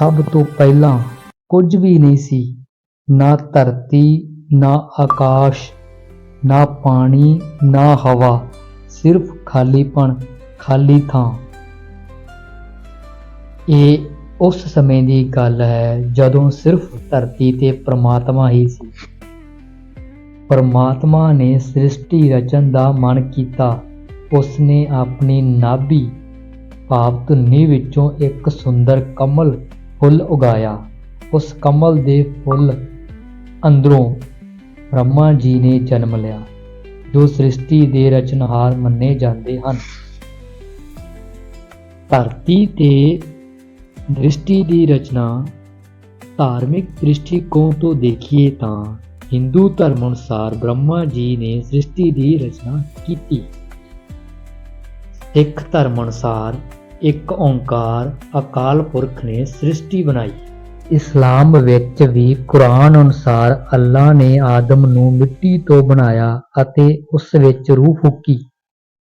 ਸਭ ਤੋਂ ਪਹਿਲਾਂ ਕੁਝ ਵੀ ਨਹੀਂ ਸੀ। ਨਾ ਧਰਤੀ, ਨਾ ਆਕਾਸ਼, ਨਾ ਪਾਣੀ, ਨਾ ਹਵਾ। ਸਿਰਫ ਖਾਲੀਪਣ, ਖਾਲੀ ਥਾਂ। ਇਹ ਉਸ ਸਮੇਂ ਦੀ ਗੱਲ ਹੈ ਜਦੋਂ ਸਿਰਫ ਧਰਤੀ ਤੇ ਪ੍ਰਮਾਤਮਾ ਹੀ ਸੀ। ਪਰਮਾਤਮਾ ਨੇ ਸ੍ਰਿਸ਼ਟੀ ਰਚਨ ਦਾ ਮਨ ਕੀਤਾ। ਉਸਨੇ ਆਪਣੀ ਨਾਭੀ ਭਾਵ ਧੁਨੀ ਵਿੱਚੋਂ ਇੱਕ ਸੁੰਦਰ ਕਮਲ ਫੁੱਲ ਉਗਾਇਆ। ਉਸ ਕਮਲ ਦੇ ਫੁੱਲ ਅੰਦਰੋਂ ਬ੍ਰਹਮਾ ਜੀ ਨੇ ਜਨਮ ਲਿਆ, ਜੋ ਸ੍ਰਿਸ਼ਟੀ ਦੇ ਰਚਨਹਾਰ ਮੰਨੇ ਜਾਂਦੇ ਹਨ। ਧਰਤੀ ਤੇ ਦ੍ਰਿਸ਼ਟੀ ਦੀ ਰਚਨਾ ਧਾਰਮਿਕ ਦ੍ਰਿਸ਼ਟੀਕੋਣ ਤੋਂ ਦੇਖੀਏ ਤਾਂ ਹਿੰਦੂ ਧਰਮ ਅਨੁਸਾਰ ਬ੍ਰਹਮਾ ਜੀ ਨੇ ਸ੍ਰਿਸ਼ਟੀ ਦੀ ਰਚਨਾ ਕੀਤੀ। ਸਿੱਖ ਧਰਮ ਅਨੁਸਾਰ ਇੱਕ ਓੰਕਾਰ ਅਕਾਲ ਪੁਰਖ ਨੇ ਸ੍ਰਿਸ਼ਟੀ ਬਣਾਈ। ਇਸਲਾਮ ਵਿੱਚ ਵੀ ਕੁਰਾਨ ਅਨੁਸਾਰ ਅੱਲਾ ਨੇ ਆਦਮ ਨੂੰ ਮਿੱਟੀ ਤੋਂ ਬਣਾਇਆ ਅਤੇ ਉਸ ਵਿੱਚ ਰੂਹ ਫੂਕੀ।